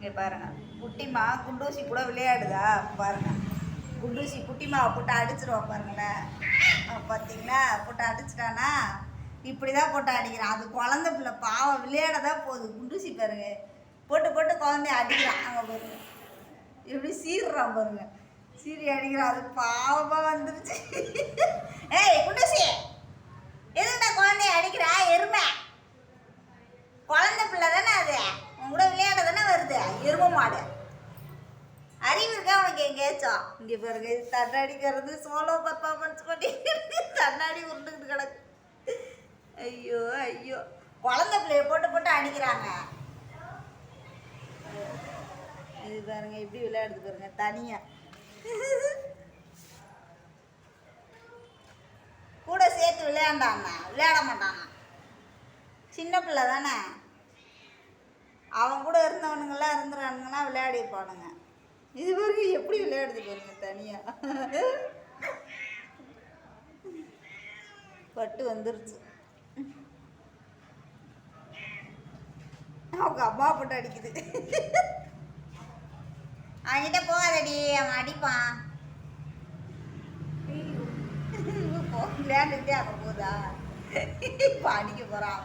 இங்கே பாருங்க. குட்டிமா குண்டூசி கூட விளையாடுதா? பாருங்க. குண்டூசி குட்டிமாவை போட்டு அடிச்சிருவா பாருங்களேன் பார்த்தீங்களா போட்டு அடிச்சிட்டானா? இப்படி தான் போட்டு அடிக்கிறான். அது குழந்த பிள்ளை பாவம் விளையாட தான் போகுது. குண்டூசி பாருங்க. போட்டு போட்டு குழந்தைய அடிக்கிறான். அங்கே பாருங்க. எப்படி சீர்றான் பாருங்க. சீரி அடிக்கிறான். அது பாவமாக வந்துருச்சு ஏய் குண்டூசி எதுக்குடா குழந்தைய அடிக்கிறா எருமை குழந்தை பிள்ளை தானே அது உன் கூட விளையாட தானே வருது எருமை மாடு. அறிவு இருக்கா உனக்கு எங்கேயாச்சும்? இங்கே பாருங்க தண்ணாடி தண்ணாடிக்கிறது சோலோ பர்ஃபார்மன்ஸ் பண்ணி தண்ணாடி உருண்டுக்கிட்டு கிடக்கு. ஐயோ ஐயோ. குழந்த பிள்ளைய போட்டு போட்டு அடிக்கிறாங்க. இது பாருங்க இப்படி விளையாடுது பாருங்க தனியா. கூட சேர்த்து விளையாண்டாங்க விளையாட மாட்டாங்க சின்ன பிள்ளை தானே? அவன் கூட இருந்தவனுங்கெல்லாம் விளையாடிப்பானுங்க. இது வரைக்கும் எப்படி விளையாடுது பாருங்க தனியா. பட்டு வந்துருச்சு. அவங்க அம்மா போட்டு அடிக்குது. அவன்கிட்ட போகாதடி அவன் அடிப்பான். போ விளையாண்டுட்டே அங்கே போதா இப்போ அடிக்க போகிறான்